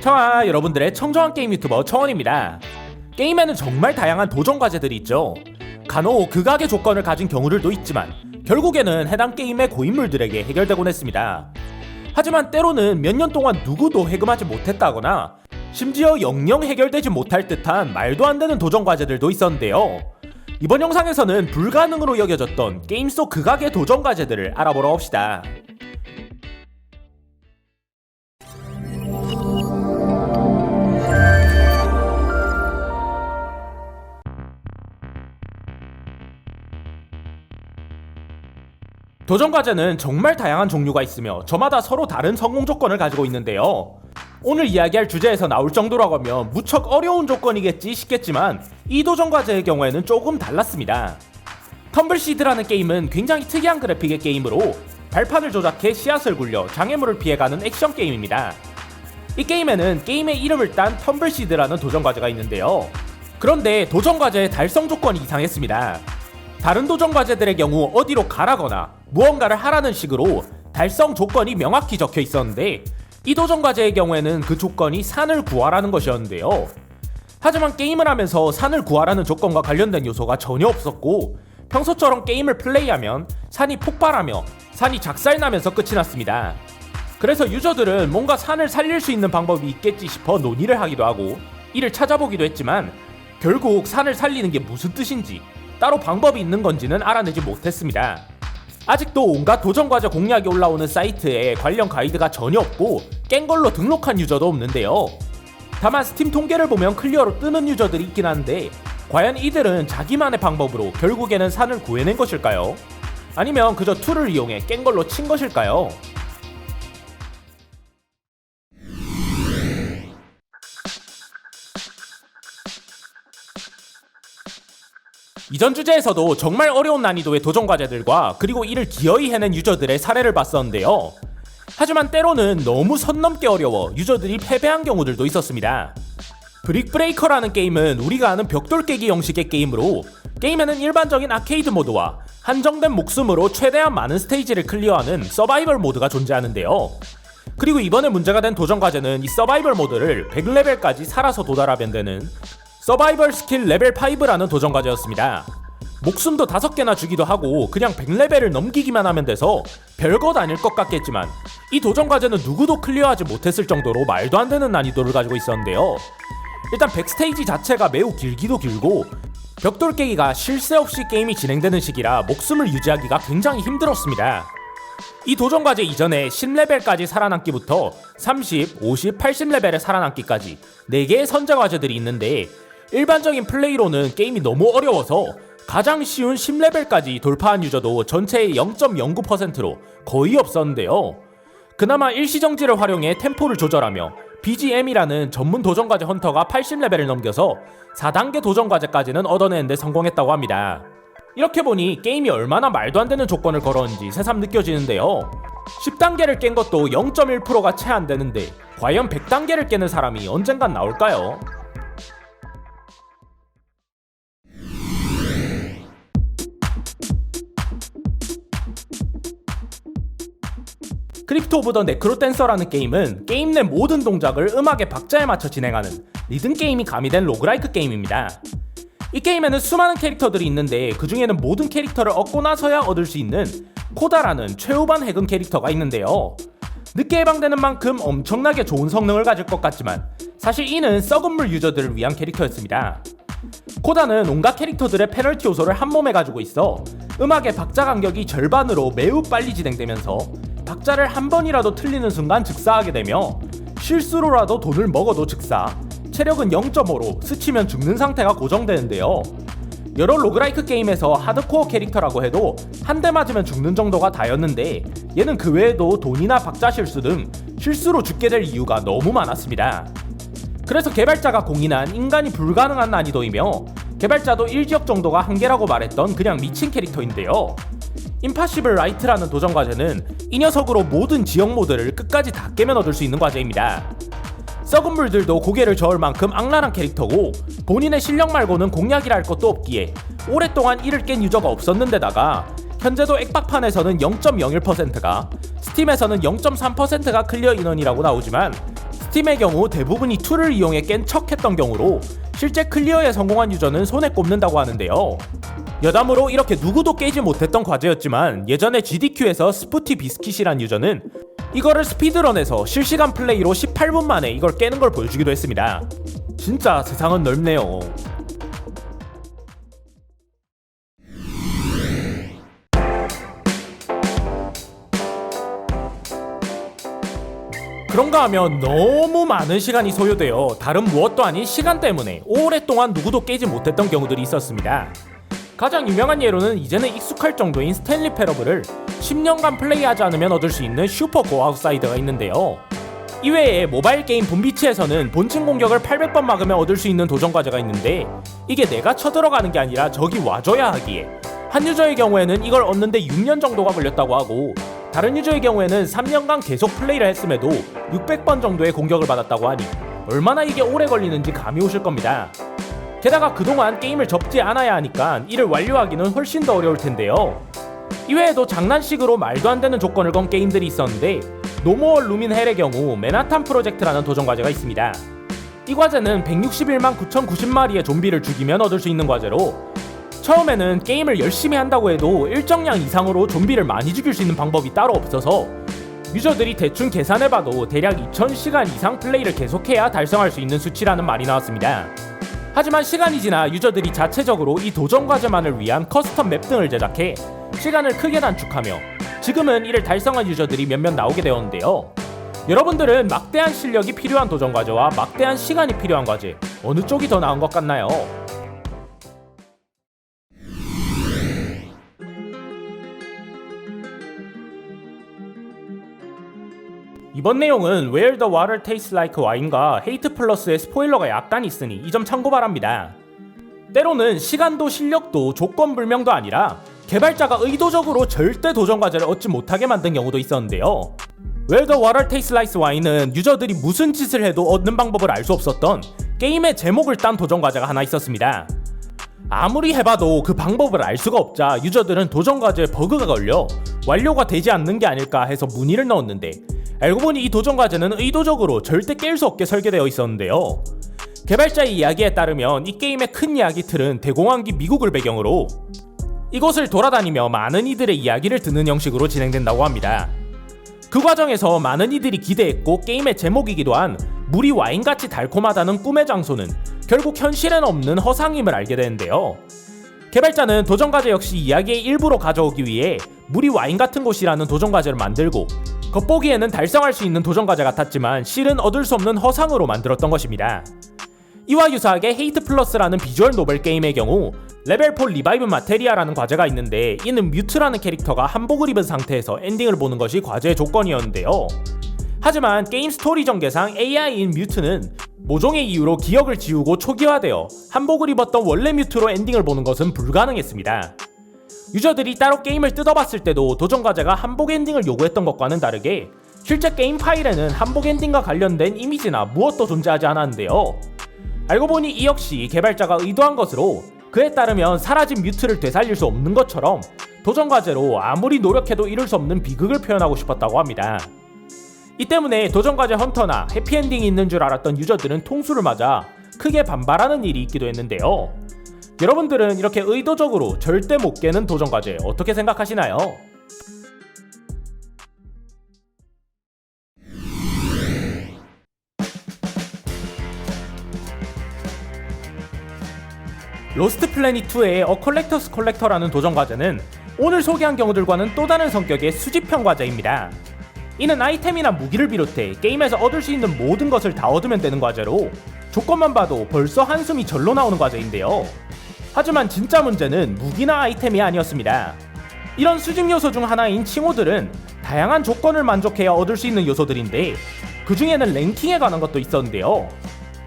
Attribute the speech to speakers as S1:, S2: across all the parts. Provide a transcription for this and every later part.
S1: 청아 여러분들의 청정한 게임 유튜버 청원입니다. 게임에는 정말 다양한 도전 과제들이 있죠. 간혹 극악의 조건을 가진 경우들도 있지만 결국에는 해당 게임의 고인물들에게 해결되곤 했습니다. 하지만 때로는 몇 년 동안 누구도 해금하지 못했다거나 심지어 영영 해결되지 못할 듯한 말도 안 되는 도전 과제들도 있었는데요. 이번 영상에서는 불가능으로 여겨졌던 게임 속 극악의 도전 과제들을 알아보러 합시다. 도전 과제는 정말 다양한 종류가 있으며 저마다 서로 다른 성공 조건을 가지고 있는데요. 오늘 이야기할 주제에서 나올 정도라고 하면 무척 어려운 조건이겠지 싶겠지만 이 도전 과제의 경우에는 조금 달랐습니다. 텀블시드라는 게임은 굉장히 특이한 그래픽의 게임으로 발판을 조작해 씨앗을 굴려 장애물을 피해가는 액션 게임입니다. 이 게임에는 게임의 이름을 딴 텀블시드라는 도전 과제가 있는데요. 그런데 도전 과제의 달성 조건이 이상했습니다. 다른 도전 과제들의 경우 어디로 가라거나 무언가를 하라는 식으로 달성 조건이 명확히 적혀 있었는데 이 도전 과제의 경우에는 그 조건이 산을 구하라는 것이었는데요. 하지만 게임을 하면서 산을 구하라는 조건과 관련된 요소가 전혀 없었고 평소처럼 게임을 플레이하면 산이 폭발하며 산이 작살나면서 끝이 났습니다. 그래서 유저들은 뭔가 산을 살릴 수 있는 방법이 있겠지 싶어 논의를 하기도 하고 이를 찾아보기도 했지만 결국 산을 살리는 게 무슨 뜻인지 따로 방법이 있는 건지는 알아내지 못했습니다. 아직도 온갖 도전 과제 공략이 올라오는 사이트에 관련 가이드가 전혀 없고 깬 걸로 등록한 유저도 없는데요. 다만 스팀 통계를 보면 클리어로 뜨는 유저들이 있긴 한데 과연 이들은 자기만의 방법으로 결국에는 산을 구해낸 것일까요? 아니면 그저 툴을 이용해 깬 걸로 친 것일까요? 이전 주제에서도 정말 어려운 난이도의 도전 과제들과 그리고 이를 기어이 해낸 유저들의 사례를 봤었는데요. 하지만 때로는 너무 선 넘게 어려워 유저들이 패배한 경우들도 있었습니다. 브릭 브레이커라는 게임은 우리가 아는 벽돌 깨기 형식의 게임으로 게임에는 일반적인 아케이드 모드와 한정된 목숨으로 최대한 많은 스테이지를 클리어하는 서바이벌 모드가 존재하는데요. 그리고 이번에 문제가 된 도전 과제는 이 서바이벌 모드를 100레벨까지 살아서 도달하면 되는 서바이벌 스킬 레벨 5라는 도전 과제였습니다. 목숨도 다섯 개나 주기도 하고 그냥 100레벨을 넘기기만 하면 돼서 별것 아닐 것 같겠지만 이 도전 과제는 누구도 클리어하지 못했을 정도로 말도 안 되는 난이도를 가지고 있었는데요. 일단 백스테이지 자체가 매우 길기도 길고 벽돌 깨기가 쉴새 없이 게임이 진행되는 시기라 목숨을 유지하기가 굉장히 힘들었습니다. 이 도전 과제 이전에 10레벨까지 살아남기부터 30, 50, 80레벨에 살아남기까지 4개의 선제 과제들이 있는데 일반적인 플레이로는 게임이 너무 어려워서 가장 쉬운 10레벨까지 돌파한 유저도 전체의 0.09%로 거의 없었는데요. 그나마 일시정지를 활용해 템포를 조절하며 BGM이라는 전문 도전과제 헌터가 80레벨을 넘겨서 4단계 도전과제까지는 얻어내는데 성공했다고 합니다. 이렇게 보니 게임이 얼마나 말도 안 되는 조건을 걸었는지 새삼 느껴지는데요. 10단계를 깬 것도 0.1%가 채 안 되는데 과연 100단계를 깨는 사람이 언젠간 나올까요? 크립토 오브 더 네크로 댄서라는 게임은 게임 내 모든 동작을 음악의 박자에 맞춰 진행하는 리듬 게임이 가미된 로그라이크 게임입니다. 이 게임에는 수많은 캐릭터들이 있는데 그 중에는 모든 캐릭터를 얻고 나서야 얻을 수 있는 코다라는 최후반 해금 캐릭터가 있는데요. 늦게 해방되는 만큼 엄청나게 좋은 성능을 가질 것 같지만 사실 이는 썩은 물 유저들을 위한 캐릭터였습니다. 코다는 온갖 캐릭터들의 페널티 요소를 한 몸에 가지고 있어 음악의 박자 간격이 절반으로 매우 빨리 진행되면서 박자를 한 번이라도 틀리는 순간 즉사하게 되며 실수로라도 돈을 먹어도 즉사 체력은 0.5로 스치면 죽는 상태가 고정되는데요. 여러 로그라이크 게임에서 하드코어 캐릭터라고 해도 한 대 맞으면 죽는 정도가 다였는데 얘는 그 외에도 돈이나 박자 실수 등 실수로 죽게 될 이유가 너무 많았습니다. 그래서 개발자가 공인한 인간이 불가능한 난이도이며 개발자도 1지역 정도가 한계라고 말했던 그냥 미친 캐릭터인데요. 임파시블 라이트라는 도전 과제는 이 녀석으로 모든 지역 모드를 끝까지 다 깨면 얻을 수 있는 과제입니다. 썩은 물들도 고개를 저을 만큼 악랄한 캐릭터고 본인의 실력 말고는 공략이라 할 것도 없기에 오랫동안 이를 깬 유저가 없었는데다가 현재도 액박판에서는 0.01%가 스팀에서는 0.3%가 클리어 인원이라고 나오지만 스팀의 경우 대부분이 툴을 이용해 깬 척했던 경우로 실제 클리어에 성공한 유저는 손에 꼽는다고 하는데요. 여담으로 이렇게 누구도 깨지 못했던 과제였지만 예전에 GDQ에서 스푸티 비스킷이란 유저는 이거를 스피드런에서 실시간 플레이로 18분 만에 이걸 깨는 걸 보여주기도 했습니다. 진짜 세상은 넓네요. 그런가 하면 너무 많은 시간이 소요되어 다른 무엇도 아닌 시간 때문에 오랫동안 누구도 깨지 못했던 경우들이 있었습니다. 가장 유명한 예로는 이제는 익숙할 정도인 스탠리 패러블을 10년간 플레이하지 않으면 얻을 수 있는 슈퍼 고 아웃사이더가 있는데요. 이외에 모바일 게임 본비치에서는 본진 공격을 800번 막으면 얻을 수 있는 도전 과제가 있는데 이게 내가 쳐들어가는 게 아니라 적이 와줘야 하기에 한 유저의 경우에는 이걸 얻는데 6년 정도가 걸렸다고 하고 다른 유저의 경우에는 3년간 계속 플레이를 했음에도 600번 정도의 공격을 받았다고 하니 얼마나 이게 오래 걸리는지 감이 오실 겁니다. 게다가 그동안 게임을 접지 않아야 하니까 이를 완료하기는 훨씬 더 어려울 텐데요. 이외에도 장난식으로 말도 안 되는 조건을 건 게임들이 있었는데 노모어 루민 헬의 경우 맨하탄 프로젝트라는 도전 과제가 있습니다. 이 과제는 161만 9,090마리의 좀비를 죽이면 얻을 수 있는 과제로 처음에는 게임을 열심히 한다고 해도 일정량 이상으로 좀비를 많이 죽일 수 있는 방법이 따로 없어서 유저들이 대충 계산해봐도 대략 2000시간 이상 플레이를 계속해야 달성할 수 있는 수치라는 말이 나왔습니다. 하지만 시간이 지나 유저들이 자체적으로 이 도전 과제만을 위한 커스텀 맵 등을 제작해 시간을 크게 단축하며 지금은 이를 달성한 유저들이 몇몇 나오게 되었는데요. 여러분들은 막대한 실력이 필요한 도전 과제와 막대한 시간이 필요한 과제 어느 쪽이 더 나은 것 같나요? 이번 내용은 Where the Water Tastes Like Wine과 헤이트 플러스의 스포일러가 약간 있으니 이 점 참고 바랍니다. 때로는 시간도 실력도 조건 불명도 아니라 개발자가 의도적으로 절대 도전 과제를 얻지 못하게 만든 경우도 있었는데요. Where the Water Tastes Like Wine은 유저들이 무슨 짓을 해도 얻는 방법을 알 수 없었던 게임의 제목을 딴 도전 과제가 하나 있었습니다. 아무리 해봐도 그 방법을 알 수가 없자 유저들은 도전 과제에 버그가 걸려 완료가 되지 않는 게 아닐까 해서 문의를 넣었는데 알고 보니 이 도전 과제는 의도적으로 절대 깰 수 없게 설계되어 있었는데요. 개발자의 이야기에 따르면 이 게임의 큰 이야기 틀은 대공황기 미국을 배경으로 이곳을 돌아다니며 많은 이들의 이야기를 듣는 형식으로 진행된다고 합니다. 그 과정에서 많은 이들이 기대했고 게임의 제목이기도 한 물이 와인같이 달콤하다는 꿈의 장소는 결국 현실엔 없는 허상임을 알게 되는데요. 개발자는 도전 과제 역시 이야기의 일부로 가져오기 위해 물이 와인 같은 곳이라는 도전 과제를 만들고 겉보기에는 달성할 수 있는 도전 과제 같았지만 실은 얻을 수 없는 허상으로 만들었던 것입니다. 이와 유사하게 헤이트 플러스라는 비주얼 노벨 게임의 경우 레벨 4 리바이브 마테리아라는 과제가 있는데 이는 뮤트라는 캐릭터가 한복을 입은 상태에서 엔딩을 보는 것이 과제의 조건이었는데요. 하지만 게임 스토리 전개상 AI인 뮤트는 모종의 이유로 기억을 지우고 초기화되어 한복을 입었던 원래 뮤트로 엔딩을 보는 것은 불가능했습니다. 유저들이 따로 게임을 뜯어봤을 때도 도전 과제가 한복 엔딩을 요구했던 것과는 다르게 실제 게임 파일에는 한복 엔딩과 관련된 이미지나 무엇도 존재하지 않았는데요. 알고 보니 이 역시 개발자가 의도한 것으로 그에 따르면 사라진 뮤트를 되살릴 수 없는 것처럼 도전 과제로 아무리 노력해도 이룰 수 없는 비극을 표현하고 싶었다고 합니다. 이 때문에 도전 과제 헌터나 해피엔딩이 있는 줄 알았던 유저들은 통수를 맞아 크게 반발하는 일이 있기도 했는데요. 여러분들은 이렇게 의도적으로 절대 못 깨는 도전 과제 어떻게 생각하시나요? 로스트 플래닛 2의 어 컬렉터스 컬렉터라는 도전 과제는 오늘 소개한 경우들과는 또 다른 성격의 수집형 과제입니다. 이는 아이템이나 무기를 비롯해 게임에서 얻을 수 있는 모든 것을 다 얻으면 되는 과제로 조건만 봐도 벌써 한숨이 절로 나오는 과제인데요. 하지만 진짜 문제는 무기나 아이템이 아니었습니다. 이런 수집 요소 중 하나인 칭호들은 다양한 조건을 만족해야 얻을 수 있는 요소들인데 그 중에는 랭킹에 관한 것도 있었는데요.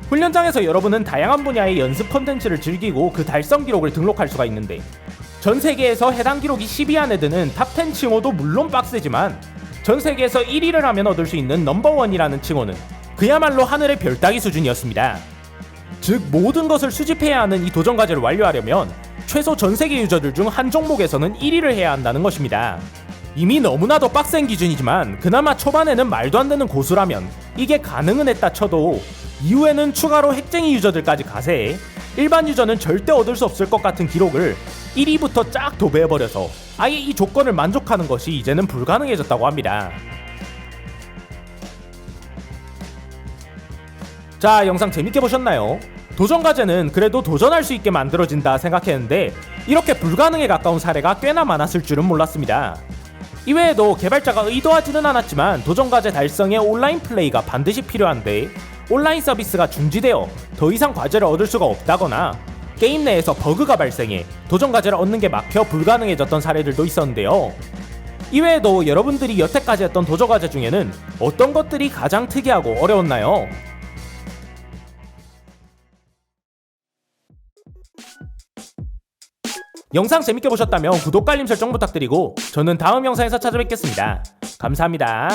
S1: 훈련장에서 여러분은 다양한 분야의 연습 컨텐츠를 즐기고 그 달성 기록을 등록할 수가 있는데 전 세계에서 해당 기록이 10위 안에 드는 탑10 칭호도 물론 빡세지만 전 세계에서 1위를 하면 얻을 수 있는 넘버원이라는 칭호는 그야말로 하늘의 별 따기 수준이었습니다. 즉 모든 것을 수집해야 하는 이 도전 과제를 완료하려면 최소 전 세계 유저들 중 한 종목에서는 1위를 해야 한다는 것입니다. 이미 너무나도 빡센 기준이지만 그나마 초반에는 말도 안 되는 고수라면 이게 가능은 했다 쳐도 이후에는 추가로 핵쟁이 유저들까지 가세해 일반 유저는 절대 얻을 수 없을 것 같은 기록을 1위부터 쫙 도배해버려서 아예 이 조건을 만족하는 것이 이제는 불가능해졌다고 합니다. 자, 영상 재밌게 보셨나요? 도전 과제는 그래도 도전할 수 있게 만들어진다 생각했는데 이렇게 불가능에 가까운 사례가 꽤나 많았을 줄은 몰랐습니다. 이외에도 개발자가 의도하지는 않았지만 도전 과제 달성에 온라인 플레이가 반드시 필요한데 온라인 서비스가 중지되어 더 이상 과제를 얻을 수가 없다거나 게임 내에서 버그가 발생해 도전 과제를 얻는 게 막혀 불가능해졌던 사례들도 있었는데요. 이외에도 여러분들이 여태까지 했던 도전 과제 중에는 어떤 것들이 가장 특이하고 어려웠나요? 영상 재밌게 보셨다면 구독과 알림 설정 부탁드리고 저는 다음 영상에서 찾아뵙겠습니다. 감사합니다.